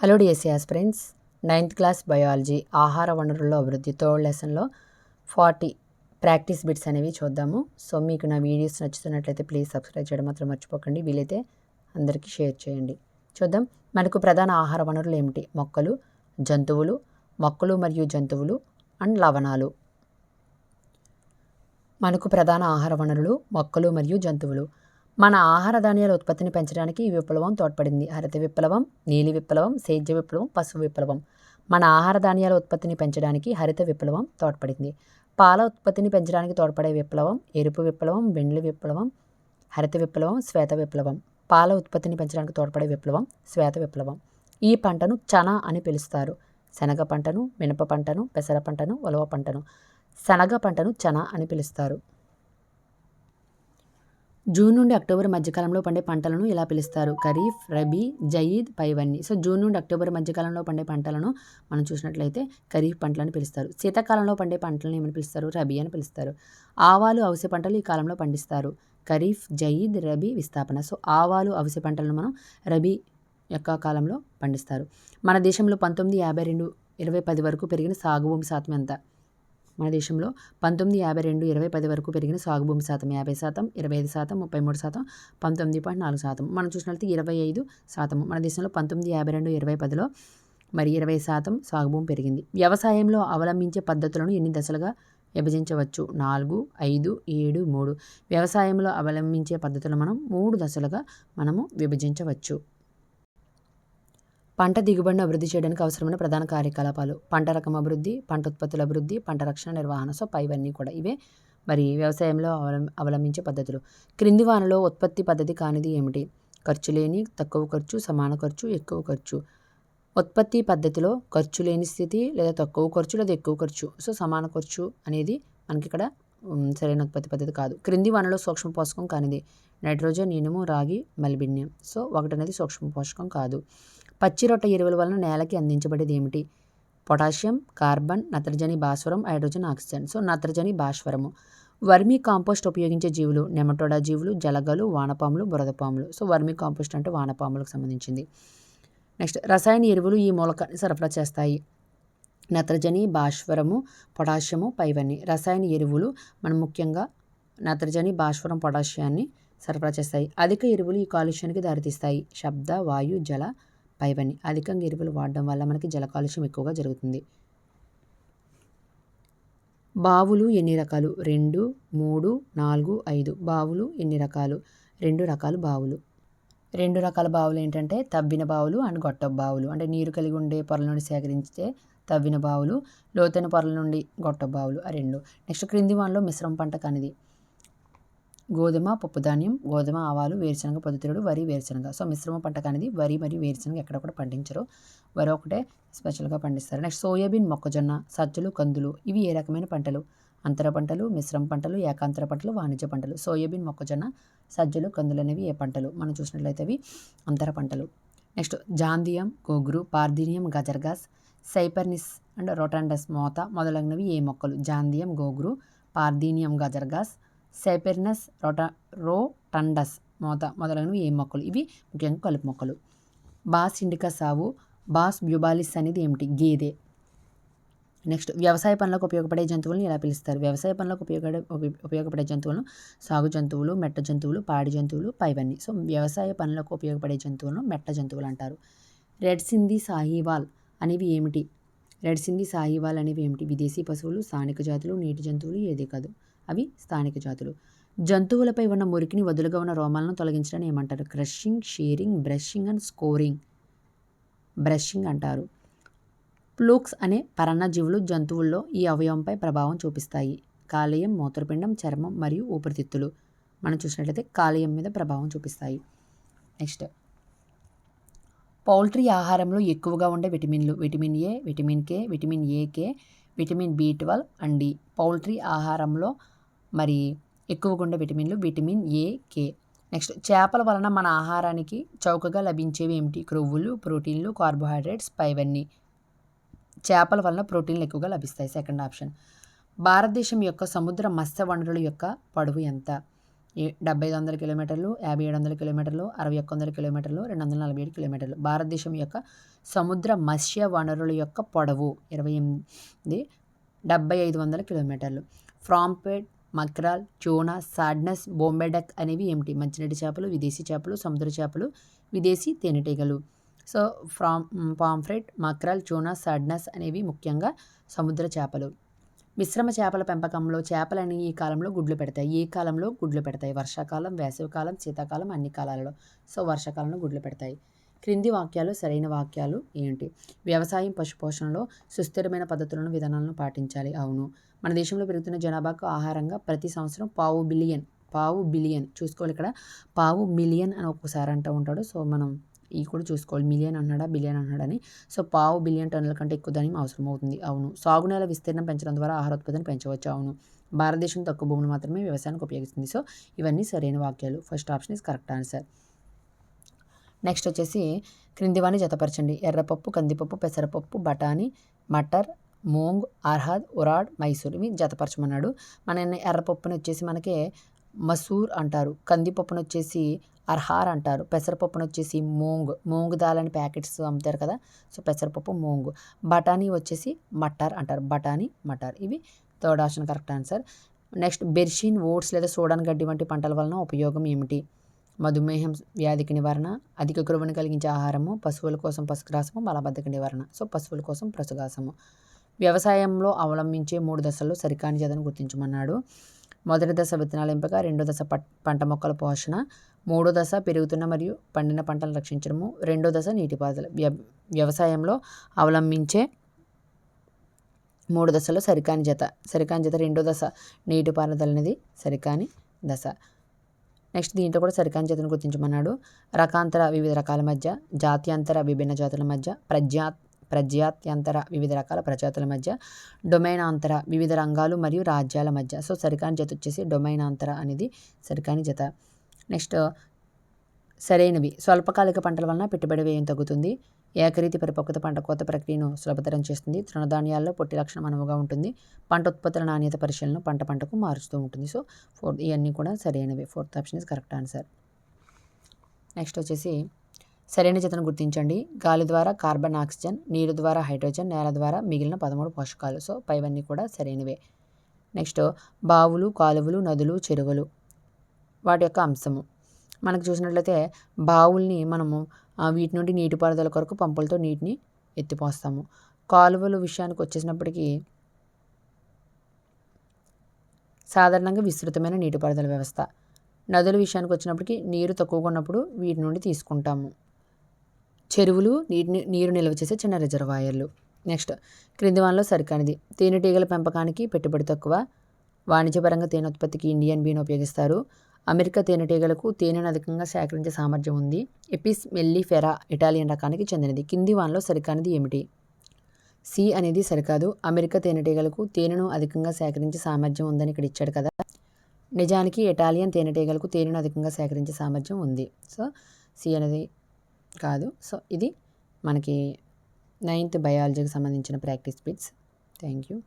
Hello DSC friends ninth class biology ఆహార వనరుల్లో అభివృద్ధి థర్డ్ లెసన్లో ఫార్టీ ప్రాక్టీస్ బిట్స్ అనేవి చూద్దాము. సో మీకు నా వీడియోస్ నచ్చుతున్నట్లయితే ప్లీజ్ సబ్స్క్రైబ్ చేయడం మాత్రం మర్చిపోకండి. వీలైతే అందరికీ షేర్ చేయండి. చూద్దాం. మనకు ప్రధాన ఆహార వనరులు ఏమిటి? మొక్కలు జంతువులు మొక్కలు మరియు జంతువులు అండ్ లవణాలు. మనకు ప్రధాన ఆహార వనరులు మొక్కలు మరియు జంతువులు. మన ఆహార ధాన్యాల ఉత్పత్తిని పెంచడానికి ఈ విప్లవం తోడ్పడింది. హరిత విప్లవం నీలి విప్లవం సేద్య విప్లవం పశు విప్లవం. మన ఆహార ధాన్యాల ఉత్పత్తిని పెంచడానికి హరిత విప్లవం తోడ్పడింది. పాల ఉత్పత్తిని పెంచడానికి తోడ్పడే విప్లవం ఎరుపు విప్లవం వెండ్లి విప్లవం హరిత విప్లవం శ్వేత విప్లవం. పాల ఉత్పత్తిని పెంచడానికి తోడ్పడే విప్లవం శ్వేత విప్లవం. ఈ పంటను చన అని పిలుస్తారు. శనగ పంటను మినప పంటను పెసర పంటను ఉలవ పంటను. శనగ పంటను చన అని పిలుస్తారు. జూన్ నుండి అక్టోబర్ మధ్యకాలంలో పండే పంటలను ఇలా పిలుస్తారు. ఖరీఫ్ రబీ జయీద్ పైవన్నీ. సో జూన్ నుండి అక్టోబర్ మధ్యకాలంలో పండే పంటలను మనం చూసినట్లయితే ఖరీఫ్ పంటలను పిలుస్తారు. శీతాకాలంలో పండే పంటలను ఏమని పిలుస్తారు? రబీ అని పిలుస్తారు. ఆవాలు అవిసె పంటలు ఈ కాలంలో పండిస్తారు. ఖరీఫ్ జయీద్ రబీ విస్థాపన. సో ఆవాలు అవిసె పంటలను మనం రబీ యొక్క కాలంలో పండిస్తారు. మన దేశంలో పంతొమ్మిది యాభై రెండు ఇరవై పది వరకు పెరిగిన సాగు భూమి శాతం ఎంత? మన దేశంలో పంతొమ్మిది యాభై రెండు ఇరవై పది వరకు పెరిగిన సాగు భూమి శాతం యాభై శాతం ఇరవై ఐదు శాతం ముప్పై మూడు శాతం పంతొమ్మిది పాయింట్ నాలుగు శాతం. మనం చూసినట్లయితే ఇరవై ఐదు శాతం మన దేశంలో పంతొమ్మిది యాభై రెండు ఇరవై పదిలో మరి ఇరవై శాతం సాగు భూమి పెరిగింది. వ్యవసాయంలో అవలంబించే పద్ధతులను ఎన్ని దశలుగా విభజించవచ్చు? నాలుగు ఐదు ఏడు మూడు. వ్యవసాయంలో అవలంబించే పద్ధతులు మనం మూడు దశలుగా మనము విభజించవచ్చు. పంట దిగుబడిని అభివృద్ధి చేయడానికి అవసరమైన ప్రధాన కార్యకలాపాలు పంట రకం అభివృద్ధి పంట ఉత్పత్తుల అభివృద్ధి పంట రక్షణ నిర్వహణ సో పైవన్నీ కూడా ఇవే. మరి వ్యవసాయంలో అవలం అవలంబించే పద్ధతులు. క్రింది వానలో ఉత్పత్తి పద్ధతి కానిది ఏమిటి? ఖర్చు లేని తక్కువ ఖర్చు సమాన ఖర్చు ఎక్కువ ఖర్చు. ఉత్పత్తి పద్ధతిలో ఖర్చు లేని స్థితి లేదా తక్కువ ఖర్చు లేదా ఎక్కువ ఖర్చు. సో సమాన ఖర్చు అనేది మనకి ఇక్కడ సరైన ఉత్పత్తి పద్ధతి కాదు. క్రింది వనలో సూక్ష్మ పోషకం కానిది. నైట్రోజన్ ఇనుము రాగి మలిబిన్యం. సో ఒకటి అనేది సూక్ష్మ పోషకం కాదు. పచ్చిరొట్ట ఎరువుల వలన నేలకి అందించబడేది ఏమిటి? పొటాషియం కార్బన్ నత్రజని భాస్వరం హైడ్రోజన్ ఆక్సిజన్. సో నత్రజని భాస్వరము. వర్మీ కాంపోస్ట్ ఉపయోగించే జీవులు నెమటోడా జీవులు జలగలు వానపాములు బురదపాములు. సో వర్మీ కాంపోస్ట్ అంటే వానపాములకు సంబంధించింది. నెక్స్ట్ రసాయన ఎరువులు ఈ మూలకాన్ని సరఫరా చేస్తాయి. నత్రజని భాస్వరము పొటాషియము పైవన్నీ. రసాయన ఎరువులు మనం ముఖ్యంగా నత్రజని భాస్వరం పొటాషియాన్ని సరఫరా చేస్తాయి. అధిక ఎరువులు ఈ కాలుష్యానికి దారితీస్తాయి. శబ్ద వాయు జల పైవన్నీ అధికంగా ఎరువులు వాడడం వల్ల మనకి జల కాలుష్యం ఎక్కువగా జరుగుతుంది. బావులు ఎన్ని రకాలు? రెండు మూడు నాలుగు ఐదు. బావులు ఎన్ని రకాలు? రెండు రకాల బావులు. రెండు రకాల బావులు ఏంటంటే తవ్విన బావులు అండ్ గొట్ట బావులు. అంటే నీరు కలిగి ఉండే పొరల నుండి సేకరించే తవ్విన బావులు లోతైన పొరల నుండి గొట్ట బావులు. ఆ రెండు. నెక్స్ట్ క్రింది వానలో మిశ్రమ పంట కనిది. గోధుమ పప్పుధాన్యం గోధుమ ఆవాలు వేరుశనగ పొద్దుతిరుడు వరి వేరుశనగ. సో మిశ్రమ పంట కానిది వరి మరియు వేరుశనగ ఎక్కడ కూడా పండించరు. వరి ఒకటే స్పెషల్గా పండిస్తారు. నెక్స్ట్ సోయాబీన్ మొక్కజొన్న సజ్జలు కందులు ఇవి ఏ రకమైన పంటలు? అంతర పంటలు మిశ్రమ పంటలు ఏకాంతర పంటలు వాణిజ్య పంటలు. సోయాబీన్ మొక్కజొన్న సజ్జలు కందులు అనేవి ఏ పంటలు? మనం చూసినట్లయితే అవి అంతర పంటలు. నెక్స్ట్ జాందియం గోగురు పార్దీనియం గజర్గాస్ సైపర్నిస్ అండ్ రోటాండస్ మోత మొదలగునవి ఏ మొక్కలు? జాందియం గోగురు పార్దీనియం గజర్గాస్ సైపెర్నస్ రోటా రోటండస్ మోత మొదలగునవి ఏ మొక్కలు? ఇవి ముఖ్యంగా కలుపు మొక్కలు. బాస్ ఇండికా సావు బాస్ బ్యూబాలిస్ అనేది ఏమిటి? గేదె. నెక్స్ట్ వ్యవసాయ పనులకు ఉపయోగపడే జంతువులను ఎలా పిలుస్తారు? వ్యవసాయ పనులకు ఉపయోగపడే ఉపయోగపడే జంతువులను సాగు జంతువులు మెట్ట జంతువులు పాడి జంతువులు పైవన్నీ. సో వ్యవసాయ పనులకు ఉపయోగపడే జంతువులను మెట్ట జంతువులు అంటారు. రెడ్ సింధీ సాహివాల్ అనేవి ఏమిటి? రెడ్ సింధీ సాహివాల్ అనేవి ఏమిటి? విదేశీ పశువులు స్థానిక జాతులు నీటి జంతువులు ఏది కాదు. అవి స్థానిక జాతులు. జంతువులపై ఉన్న మురికిని వదులుగా ఉన్న రోమాలను తొలగించడం ఏమంటారు? Crushing shearing brushing and scouring. Brushing అంటారు. ప్లూక్స్ అనే పరాన్నజీవులు జంతువుల్లో ఈ అవయవంపై ప్రభావం చూపిస్తాయి. కాలేయం మూత్రపిండం చర్మం మరియు ఊపిరితిత్తులు. మనం చూసినట్లయితే కాలేయం మీద ప్రభావం చూపిస్తాయి. నెక్స్ట్. పౌల్ట్రీ ఆహారంలో ఎక్కువగా ఉండే విటమిన్లు vitamin A vitamin K vitamin A K vitamin B twelve and D. Poultry ఆహారంలో మరి ఎక్కువగా ఉండే విటమిన్లు విటమిన్ ఏ కే. నెక్స్ట్ చేపల వలన మన ఆహారానికి చౌకగా లభించేవి ఏమిటి? క్రొవ్వులు ప్రోటీన్లు కార్బోహైడ్రేట్స్ పైవన్నీ. చేపల వలన ప్రోటీన్లు ఎక్కువగా లభిస్తాయి సెకండ్ ఆప్షన్. భారతదేశం యొక్క సముద్ర మత్స్య వనరుల యొక్క పొడవు ఎంత? డెబ్బై ఐదు వందల కిలోమీటర్లు యాభై ఏడు వందల కిలోమీటర్లు అరవై ఒక్క వందల కిలోమీటర్లు రెండు వందల నలభై ఏడు కిలోమీటర్లు. భారతదేశం యొక్క సముద్ర మత్స్య వనరుల యొక్క పొడవు ఇరవై ఎనిమిది డెబ్బై ఐదు వందల కిలోమీటర్లు. ఫ్రాంపేట్ మక్రాల్ చోనా సాడ్నస్ బొంబెడక్ అనేవి ఏమిటి? మంచినీటి చేపలు విదేశీ చేపలు సముద్ర చేపలు విదేశీ తేనెటీగలు. సో ఫ్రామ్ పాంఫ్రెట్ మక్రాల్ చూనా సాడ్నస్ అనేవి ముఖ్యంగా సముద్ర చేపలు. మిశ్రమ చేపల పెంపకంలో చేపలని ఈ కాలంలో గుడ్లు పెడతాయి. ఏ కాలంలో గుడ్లు పెడతాయి. వర్షాకాలం వేసవికాలం శీతాకాలం అన్ని కాలాలలో. సో వర్షాకాలంలో గుడ్లు పెడతాయి. క్రింది వాక్యాలు సరైన వాక్యాలు ఏంటి? వ్యవసాయం పశుపోషణలో సుస్థిరమైన పద్ధతులను విధానాలను పాటించాలి. అవును. మన దేశంలో పెరుగుతున్న జనాభాకు ఆహారంగా ప్రతి సంవత్సరం పావు బిలియన్ పావు బిలియన్ చూసుకోవాలి ఇక్కడ. పావు మిలియన్ అని ఒక్కసారి అంటూ ఉంటాడు. సో మనం ఈ కూడా చూసుకోవాలి. మిలియన్ అన్నాడా బిలియన్ అన్నాడని సో పావు బిలియన్ టన్నుల కంటే ఎక్కువ ధాన్యం అవసరం అవుతుంది. అవును. సాగునేల విస్తీర్ణం పెంచడం ద్వారా ఆహార ఉత్పత్తిని పెంచవచ్చు. అవును. భారతదేశం తక్కువ భూమిని మాత్రమే వ్యవసాయానికి ఉపయోగిస్తుంది. సో ఇవన్నీ సరైన వాక్యాలు. First option is correct answer. Next వచ్చేసి క్రింది వాణి జతపరచండి. ఎర్రపప్పు కందిపప్పు పెసరపప్పు బఠానీ మటర్ మూంగ్ అర్హద్ ఉరాడ్ మైసూర్ ఇవి జతపరచమన్నాడు. మన ఎర్రపప్పుని వచ్చేసి మనకి మసూర్ అంటారు. కందిపప్పును వచ్చేసి అర్హార్ అంటారు. పెసరపప్పును వచ్చేసి మూంగ్. మోంగ్ దాల్ అని ప్యాకెట్స్ అమ్ముతారు కదా సో పెసరపప్పు మూంగ్. బఠానీ వచ్చేసి మటర్ అంటారు. బఠానీ మటర్ ఇవి third option correct answer. Next బెర్షిన్ oats లేదా సోడాన్ గడ్డి వంటి పంటల వలన ఉపయోగం ఏమిటి? మధుమేహం వ్యాధికి నివారణ అధిక గురువుని కలిగించే ఆహారము పశువుల కోసం పశుగ్రాసము మలబద్ధక నివారణ. సో పశువుల కోసం పశుగ్రాసము. వ్యవసాయంలో అవలంబించే మూడు దశల్లో సరికాని జతను గుర్తించమన్నాడు. మొదటి దశ విత్తనాల ఎంపిక రెండో దశ పంట మొక్కల పోషణ మూడో దశ పెరుగుతున్న మరియు పండిన పంటలను రక్షించడము రెండో దశ నీటిపారుదల వ్యవసాయంలో అవలంబించే మూడు దశలో సరికాని జత సరికాని జత రెండో దశ నీటిపారుదల అనేది సరికాని దశ. నెక్స్ట్ దీంట్లో కూడా సరికాని జతను గుర్తించమన్నాడు. రకాంతర వివిధ రకాల మధ్య జాత్యాంతర విభిన్న జాతుల మధ్య ప్రజ్ఞా ప్రజాత్యంతర వివిధ రకాల ప్రజాతుల మధ్య డొమైనాంతర వివిధ రంగాలు మరియు రాజ్యాల మధ్య. సో సరికాని జత వచ్చేసి డొమైనాంతర అనేది సరికాని జత. నెక్స్ట్ సరైనవి. స్వల్పకాలిక పంటల వలన పెట్టుబడి వ్యయం తగ్గుతుంది. ఏకరీతి పరిపక్వత పంట కోత ప్రక్రియను సులభతరం చేస్తుంది. తృణధాన్యాల్లో పొట్టి లక్షణం అనువుగా ఉంటుంది. పంట ఉత్పత్తుల నాణ్యత పరిశీలన పంట పంటకు మారుస్తూ ఉంటుంది. సో ఫోర్త్ ఇవన్నీ కూడా సరైనవి. Fourth option is correct answer. Next వచ్చేసి సరైన జతను గుర్తించండి. గాలి ద్వారా కార్బన్ ఆక్సిజన్ నీరు ద్వారా హైడ్రోజన్ నేల ద్వారా మిగిలిన పదమూడు పోషకాలు. సో పైవన్నీ కూడా సరైనవే. నెక్స్ట్ బావులు కాలువలు నదులు చెరువులు. వాటి యొక్క అంశము. మనకు చూసినట్లయితే బావుల్ని మనము వీటి నుండి నీటిపారుదల కొరకు పంపులతో నీటిని ఎత్తిపోస్తాము. కాలువల విషయానికి వచ్చేసినప్పటికీ సాధారణంగా విస్తృతమైన నీటిపారుదల వ్యవస్థ. నదుల విషయానికి వచ్చినప్పటికీ నీరు తక్కువగా ఉన్నప్పుడు వీటి నుండి తీసుకుంటాము. చెరువులు నీటిని నీరు నిల్వ చేసే చిన్న రిజర్వాయర్లు. నెక్స్ట్ క్రింది వానలో సరికానిది. తేనెటీగల పెంపకానికి పెట్టుబడి తక్కువ. వాణిజ్యపరంగా తేనె ఉత్పత్తికి ఇండియన్ బీన్ ఉపయోగిస్తారు. అమెరికా తేనెటీగలకు తేనెను అధికంగా సేకరించే సామర్థ్యం ఉంది. ఎపిస్ మెల్లిఫెరా ఇటాలియన్ రకానికి చెందినది. కింది వానలో సరికానిది ఏమిటి? సి అనేది సరికాదు. అమెరికా తేనెటీగలకు తేనెను అధికంగా సేకరించే సామర్థ్యం ఉందని ఇక్కడ ఇచ్చాడు కదా. నిజానికి ఇటాలియన్ తేనెటీగలకు తేనెను అధికంగా సేకరించే సామర్థ్యం ఉంది. సో సి అనేది కాదు. సో ఇది మనకి నైన్త్ బయాలజీకి సంబంధించిన ప్రాక్టీస్ బిట్స్. Thank you